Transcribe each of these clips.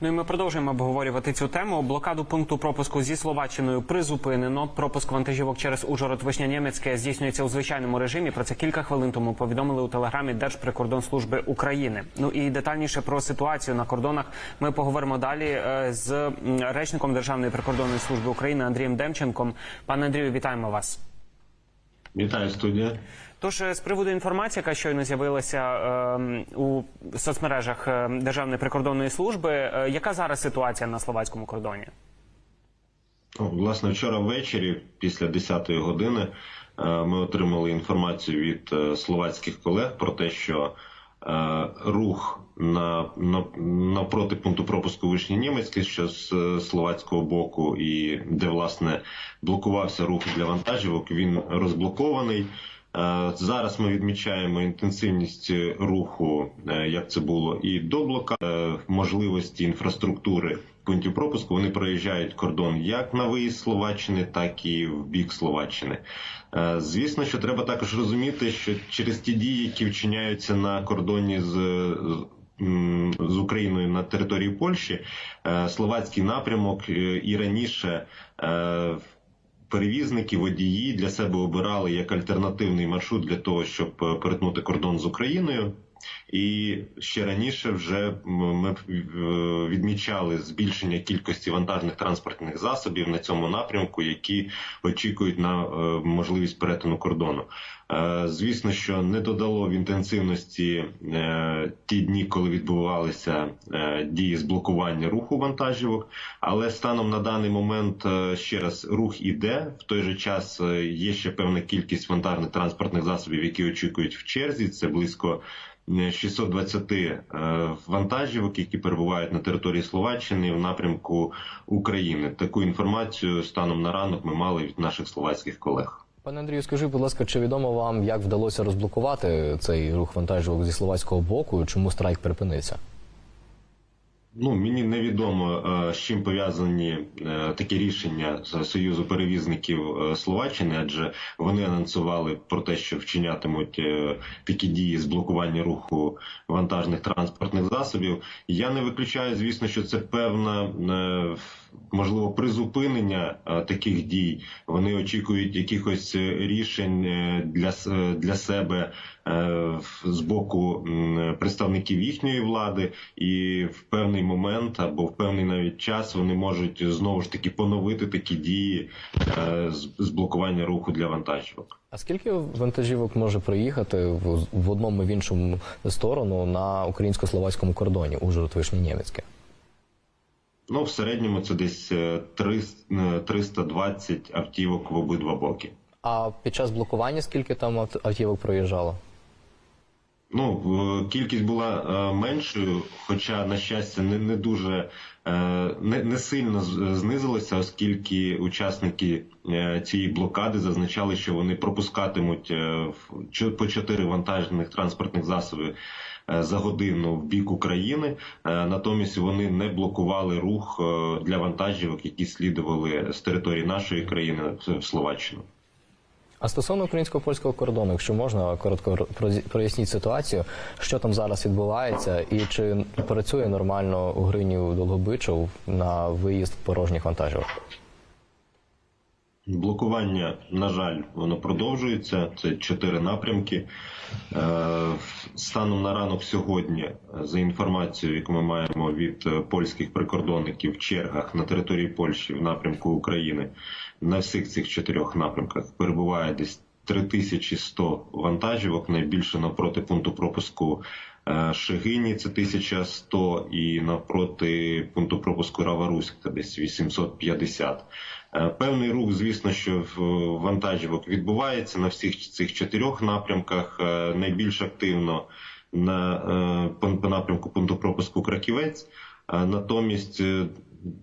Ну і ми продовжуємо обговорювати цю тему. Блокаду пункту пропуску зі Словаччиною призупинено. Пропуск вантажівок через Ужгород Вишня-Нємецьке здійснюється у звичайному режимі. Про це кілька хвилин тому повідомили у телеграмі Держприкордонслужби України. Ну і детальніше про ситуацію на кордонах ми поговоримо далі е, з речником Державної прикордонної служби України Андрієм Демченком. Пане Андрію, вітаємо вас. Вітаю студія. Тож е, з приводу інформації, яка щойно з'явилася е, у соцмережах е, Державної прикордонної служби, е, яка зараз ситуація на словацькому кордоні? О, Власне, вчора ввечері, після 10-ї години, е, ми отримали інформацію від е, словацьких колег про те, що рух на, на навпроти пункту пропуску Вишні Німецький, що з е, словацького боку, і де власне блокувався рух для вантажівок, він розблокований. Е, Зараз ми відмічаємо інтенсивність руху, е, як це було і до блокади, е, можливості інфраструктури пунктів пропуску. Вони проїжджають кордон як на виїзд Словаччини, так і в бік Словаччини. Е, Звісно, що треба також розуміти, що через ті дії, які вчиняються на кордоні з. з- Україною на території Польщі е, словацький напрямок е, і раніше е, перевізники, водії для себе обирали як альтернативний маршрут для того, щоб е, перетнути кордон з Україною. І ще раніше вже ми е, відмічали збільшення кількості вантажних транспортних засобів на цьому напрямку, які очікують на е, можливість перетину кордону. Е, Звісно, що не додало в інтенсивності ті дні, коли відбувалися дії з блокування руху вантажівок. Але станом на даний момент ще раз рух іде. В той же час є ще певна кількість вантажних транспортних засобів, які очікують в черзі. Це близько 620 е, вантажівок, які перебувають на території Словаччини в напрямку України. Таку інформацію станом на ранок ми мали від наших словацьких колег. Пане Андрію, скажи, будь ласка, чи відомо вам, як вдалося розблокувати цей рух вантажівок зі словацького боку? Чому страйк припинився? Ну мені невідомо е, з чим пов'язані е, такі рішення союзу перевізників е, Словаччини, адже вони анонсували про те, що вчинятимуть такі дії з блокування руху вантажних транспортних засобів. Я не виключаю, звісно, що це певна можливо призупинення е, таких дій. Вони очікують якихось е, рішень е, для для себе з боку представників їхньої влади, і в певний момент або в певний навіть час вони можуть знову ж таки поновити такі дії з блокування руху для вантажівок. А скільки вантажівок може проїхати в, одному в іншому сторону на українсько-словацькому кордоні Ужгород Вишні Німецьке? Ну в середньому це десь е, 300, е, 320 автівок в обидва боки. А під час блокування скільки там авт- автівок проїжджало? Ну, кількість була е, меншою, хоча, на щастя, не, не дуже е, не, не сильно з- знизилося, оскільки учасники е, цієї блокади зазначали, що вони пропускатимуть е, по чотири вантажних транспортних засоби е, за годину в бік України. Е, Натомість вони не блокували рух е, для вантажівок, які слідували з території нашої країни в Словаччину. А стосовно українсько-польського кордону, якщо можна, коротко проясніть ситуацію, що там зараз відбувається, і чи працює нормально у Гринів Долгобичов на виїзд порожніх вантажівок? Блокування, на жаль, воно продовжується. Це чотири напрямки. Е, Станом на ранок сьогодні, е, за інформацією, яку ми маємо від е, польських прикордонників в чергах на території Польщі в напрямку України, на всіх цих чотирьох напрямках перебуває десь 3100 вантажівок, найбільше навпроти пункту пропуску Шегині це 1100 і навпроти пункту пропуску Раваруськ це десь 850. Е, Певний рух, звісно, що вантажівок відбувається на всіх цих чотирьох напрямках. Е, Найбільш активно на е, по, напрямку пункту пропуску Краківець. Натомість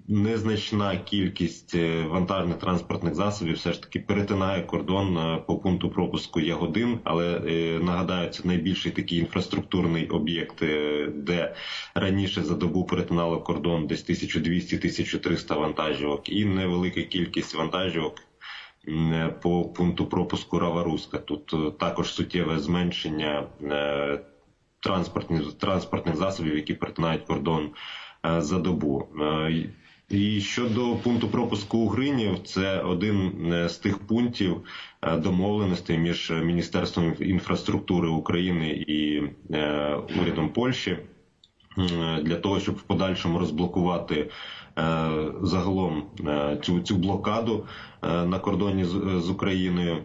незначна кількість е, вантажних транспортних засобів все ж таки перетинає кордон е, по пункту пропуску Ягодин, але е, нагадаю, це найбільший такий інфраструктурний об'єкт, де раніше за добу перетинало кордон десь 1200-1300 вантажівок, і невелика кількість вантажівок. По пункту пропуску Раваруська тут також суттєве зменшення транспортних транспортних засобів, які перетинають кордон за добу. Е, і щодо пункту пропуску Угринів, це один е, з тих пунктів е, домовленостей між Міністерством інфраструктури України і е, урядом Польщі для того, щоб в подальшому розблокувати е, загалом е, цю, цю блокаду е, на кордоні з Україною.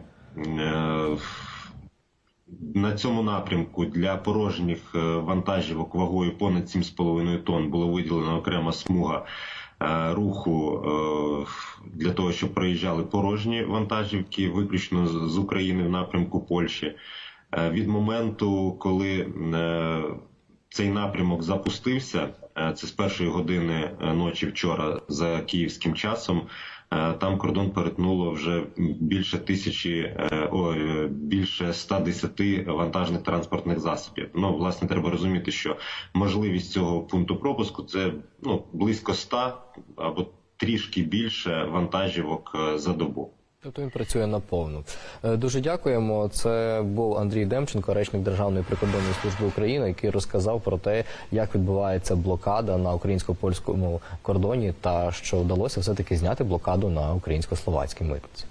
На цьому напрямку для порожніх е, вантажівок вагою понад 7,5 тонн було виділена окрема смуга е, руху е, для того, щоб проїжджали порожні вантажівки, виключно з України в напрямку Польщі. Від моменту, коли цей напрямок запустився, це з першої години ночі вчора за київським часом. Е, Там кордон перетнуло вже більше тисячі, о, ой, е, більше 110 вантажних транспортних засобів. Ну, власне, треба розуміти, що можливість цього пункту пропуску це ну близько 100 або трішки більше вантажівок е, за добу. Тобто він працює наповну. Е, Дуже дякуємо. Це був Андрій Демченко, речник Державної прикордонної служби України, який розказав про те, як відбувається блокада на українсько-польському кордоні, та що вдалося все таки зняти блокаду на українсько-словацькій митниці.